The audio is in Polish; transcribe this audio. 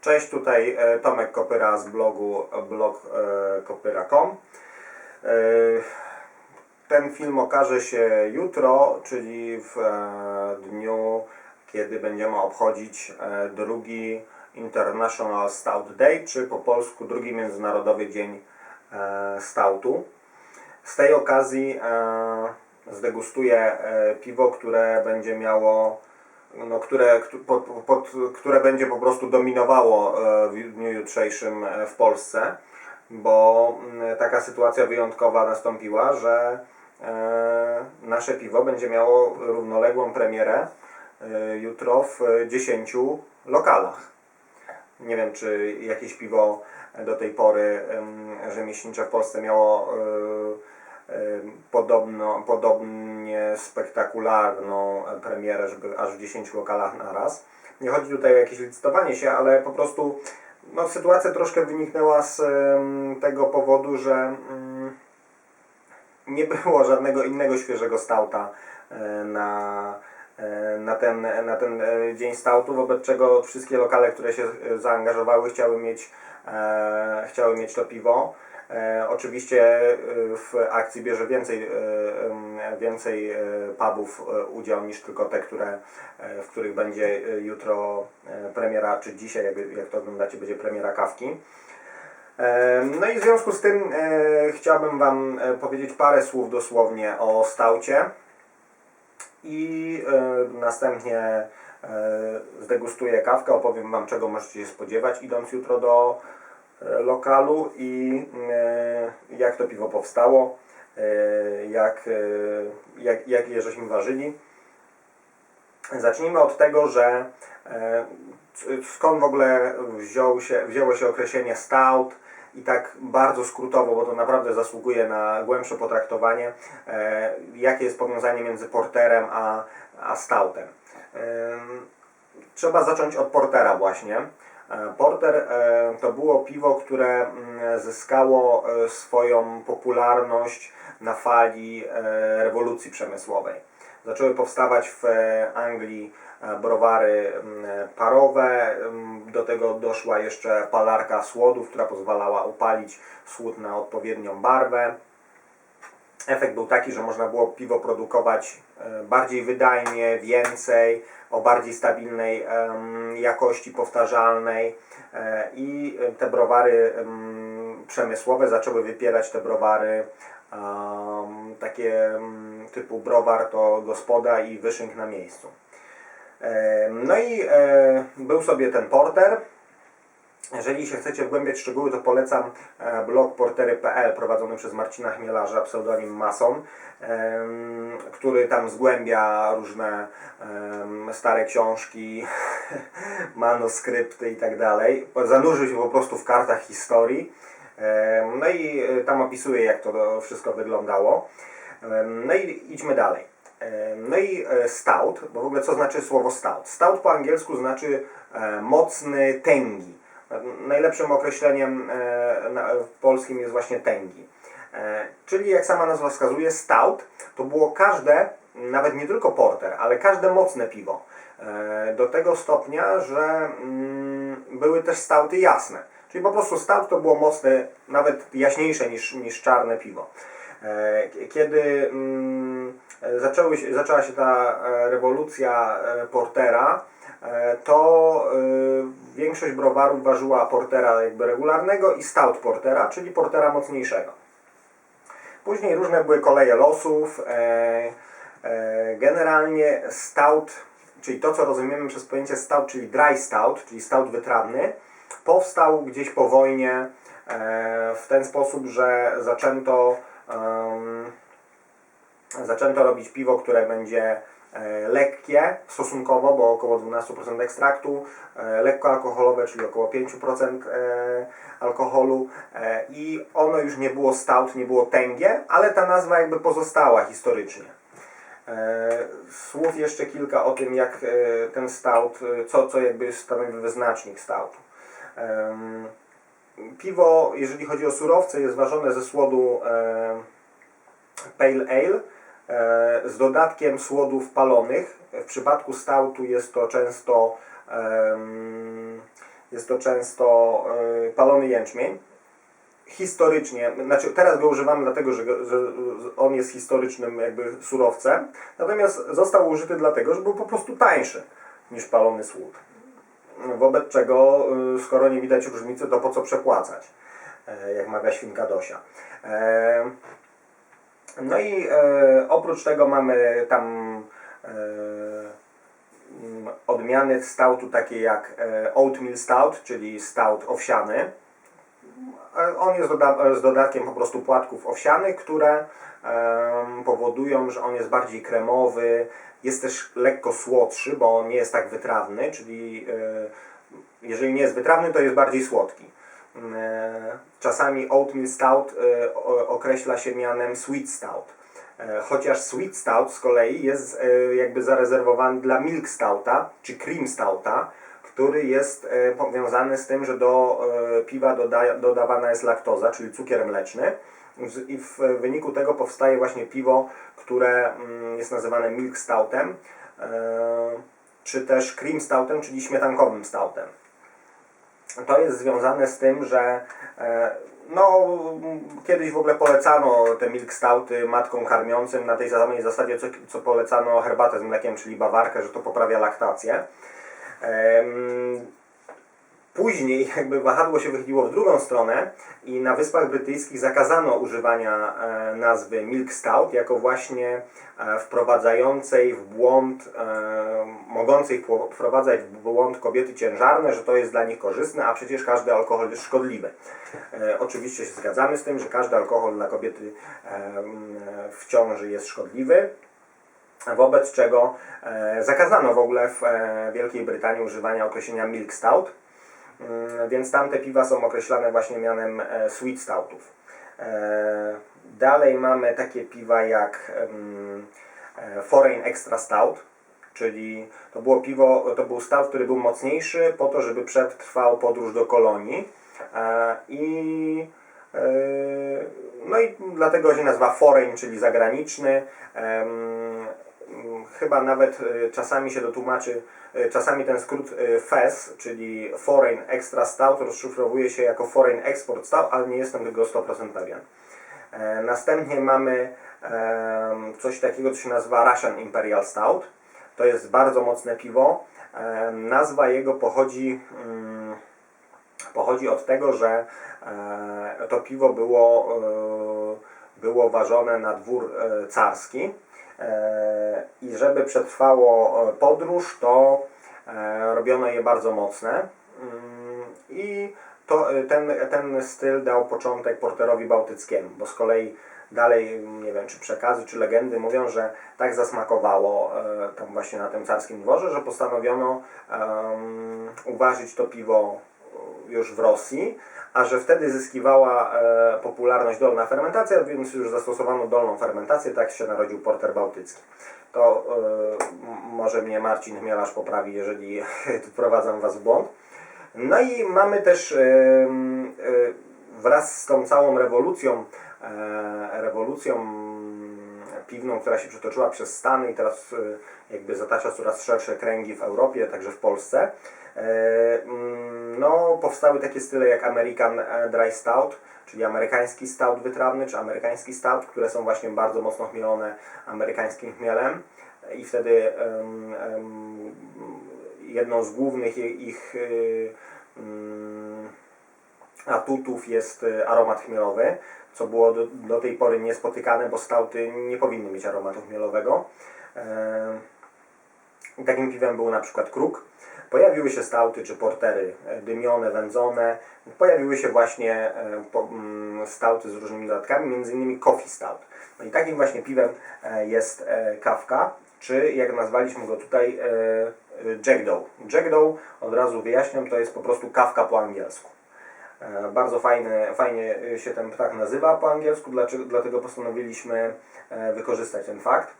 Cześć, tutaj e, Tomek Kopyra z blogu blogkopyra.com. E, Ten film okaże się jutro, czyli w e, dniu, kiedy będziemy obchodzić e, drugi International Stout Day, czy po polsku drugi Międzynarodowy Dzień e, Stoutu. Z tej okazji e, zdegustuję e, piwo, które będzie miało no, które, któ- pod, pod, które będzie po prostu dominowało e, w dniu jutrzejszym e, w Polsce, bo mm, taka sytuacja wyjątkowa nastąpiła, że e, nasze piwo będzie miało równoległą premierę jutro w e, 10 lokalach. Nie wiem, czy jakieś piwo do tej pory em, rzemieślnicze w Polsce miało podobno, podobnie spektakularną premierę, żeby aż w 10 lokalach naraz. Nie chodzi tutaj o jakieś licytowanie się, ale po prostu no, sytuacja troszkę wyniknęła z tego powodu, że mm, nie było żadnego innego świeżego stauta e, na, e, na, ten, na ten e, dzień stautu, wobec czego wszystkie lokale, które się zaangażowały, chciały mieć, chciały mieć to piwo. E, oczywiście e, w akcji bierze więcej, e, więcej pubów udział niż tylko te, które, w których będzie jutro premiera, czy dzisiaj, jak, to oglądacie, będzie premiera kawki. No i w związku z tym chciałbym Wam powiedzieć parę słów dosłownie o staucie i następnie zdegustuję kawkę, opowiem Wam czego możecie się spodziewać idąc jutro do lokalu i e, jak to piwo powstało, e, jak, e, jak, jak je żeśmy ważyli. Zacznijmy od tego, że e, skąd w ogóle wziął się, wzięło się określenie stout i tak bardzo skrótowo, bo to naprawdę zasługuje na głębsze potraktowanie, e, jakie jest powiązanie między porterem a, a stoutem. Em, Trzeba zacząć od portera właśnie. E, Porter e, to było piwo, które mm, zyskało e, swoją popularność na fali rewolucji przemysłowej. Zaczęły powstawać w Anglii browary mm, parowe, mm, do tego doszła jeszcze palarka słodów, która pozwalała upalić słód na odpowiednią barwę. Efekt był taki, że można było piwo produkować e, bardziej wydajnie, więcej, o bardziej stabilnej jakości powtarzalnej e, i te browary em, przemysłowe zaczęły wypierać te browary takie typu browar to gospoda i wyszynk na miejscu. Em, No i e, był sobie ten porter, jeżeli się chcecie wgłębiać szczegóły, to polecam e, blog portery.pl prowadzony przez Marcina Chmielarza, pseudonim Mason, który tam zgłębia różne stare książki, manuskrypty i tak. Zanurzył się po prostu w kartach historii. No i e, tam opisuje, jak to wszystko wyglądało. No i idźmy dalej. No i e, stout, bo w ogóle co znaczy słowo stout? Stout po angielsku znaczy mocny tęgi. Najlepszym określeniem e, w polskim jest właśnie tęgi. E, Czyli jak sama nazwa wskazuje, stout to było każde, nawet nie tylko porter, ale każde mocne piwo. E, Do tego stopnia, że mm, były też stauty jasne. Czyli po prostu stout to było mocne, nawet jaśniejsze niż, niż czarne piwo. Kiedy mm, zaczęły zaczęła się ta rewolucja portera, to e, większość browarów ważyła portera jakby regularnego i stout portera, czyli portera mocniejszego. Później różne były koleje losów. E, e, generalnie stout, czyli to co rozumiemy przez pojęcie stout, czyli dry stout, czyli stout wytrawny, powstał gdzieś po wojnie e, w ten sposób, że zaczęto zaczęto robić piwo, które będzie e, lekkie stosunkowo, bo około 12% ekstraktu, e, lekko alkoholowe, czyli około 5% e, alkoholu e, i ono już nie było stout, nie było tęgie, ale ta nazwa jakby pozostała historycznie. E, Słów jeszcze kilka o tym, jak e, ten stout, e, co, co jakby stanowi wyznacznik stoutu. Piwo, jeżeli chodzi o surowce, jest ważone ze słodu e, Pale Ale e, z dodatkiem słodów palonych. W przypadku stoutu jest to często Jest to często y, palony jęczmień. Historycznie, znaczy teraz go używamy dlatego, że, on jest historycznym jakby surowcem, natomiast został użyty dlatego, że był po prostu tańszy niż palony słód. Wobec czego, y, skoro nie widać różnicy, to po co przepłacać, e, jak mawia świnka Dosia. E, No i e, oprócz tego mamy tam e, mm, odmiany stoutu takie jak e, oatmeal stout, czyli stout owsiany. E, On jest doda z dodatkiem po prostu płatków owsianych, które em, powodują, że on jest bardziej kremowy, jest też lekko słodszy, bo nie jest tak wytrawny, czyli e, jeżeli nie jest wytrawny, to jest bardziej słodki. E, Czasami oatmeal stout e, określa się mianem sweet stout. E, Chociaż sweet stout z kolei jest jakby zarezerwowany dla milk stouta czy cream stouta, który jest powiązany z tym, że do piwa doda, dodawana jest laktoza, czyli cukier mleczny. I w wyniku tego powstaje właśnie piwo, które mm, jest nazywane milk stoutem, czy też cream stoutem, czyli śmietankowym stoutem. To jest związane z tym, że e, no, kiedyś w ogóle polecano te milk stouty matkom karmiącym na tej samej zasadzie, co, co polecano herbatę z mlekiem, czyli bawarkę, że to poprawia laktację. Później jakby wahadło się wychyliło w drugą stronę i na Wyspach Brytyjskich zakazano używania e, nazwy Milk Stout jako właśnie e, wprowadzającej w błąd, e, mogącej wpro- wprowadzać w błąd kobiety ciężarne, że to jest dla nich korzystne, a przecież każdy alkohol jest szkodliwy. Oczywiście się zgadzamy z tym, że każdy alkohol dla kobiety e, m, w ciąży jest szkodliwy. Wobec czego zakazano w ogóle w Wielkiej Brytanii używania określenia milk stout, Mm, więc tamte piwa są określane właśnie mianem e, sweet stoutów. E, dalej mamy takie piwa jak e, Foreign Extra Stout, czyli to było piwo, to był stout, który był mocniejszy po to, żeby przetrwał podróż do kolonii i no i dlatego się nazywa foreign, czyli zagraniczny. Chyba nawet e, czasami się dotłumaczy, e, czasami ten skrót e, FES, czyli Foreign Extra Stout rozszyfrowuje się jako Foreign Export Stout, ale nie jestem tego 100% pewien. Następnie mamy coś takiego, co się nazywa Russian Imperial Stout. To jest bardzo mocne piwo. Nazwa jego pochodzi, mm, pochodzi od tego, że to piwo było, było ważone na dwór e, carski. E, i żeby przetrwało e, podróż, to robiono je bardzo mocne. Mm, i to, ten, ten styl dał początek porterowi bałtyckiemu, bo z kolei dalej, nie wiem, czy przekazy, czy legendy mówią, że tak zasmakowało tam właśnie na tym carskim dworze, że postanowiono em, uważać to piwo już w Rosji, a że wtedy zyskiwała e, popularność dolna fermentacja, więc już zastosowano dolną fermentację, tak się narodził porter bałtycki. To e, może mnie Marcin Chmielarz poprawi, jeżeli wprowadzam Was w błąd. No i mamy też e, e, wraz z tą całą rewolucją, e, rewolucją piwną, która się przetoczyła przez Stany i teraz e, jakby zatacza coraz szersze kręgi w Europie, także w Polsce, e, mm, no, powstały takie style jak American e, Dry Stout, czyli amerykański stout wytrawny, czy amerykański stout, które są właśnie bardzo mocno chmielone amerykańskim chmielem i wtedy em, em, jedną z głównych ich mm, atutów jest y, aromat chmielowy, co było do, do tej pory niespotykane, bo stauty nie powinny mieć aromatu chmielowego. I Takim piwem był na przykład kruk. Pojawiły się stauty czy portery e, dymione, wędzone. Pojawiły się właśnie e, mm, stauty z różnymi dodatkami, innymi coffee stout. No i takim właśnie piwem e, jest kawka, czy jak nazwaliśmy go tutaj e, e, Jack Doe. Jack Doe, od razu wyjaśniam, to jest po prostu kawka po angielsku. Bardzo fajny, fajnie się ten ptak nazywa po angielsku, dlaczego, dlatego postanowiliśmy wykorzystać ten fakt.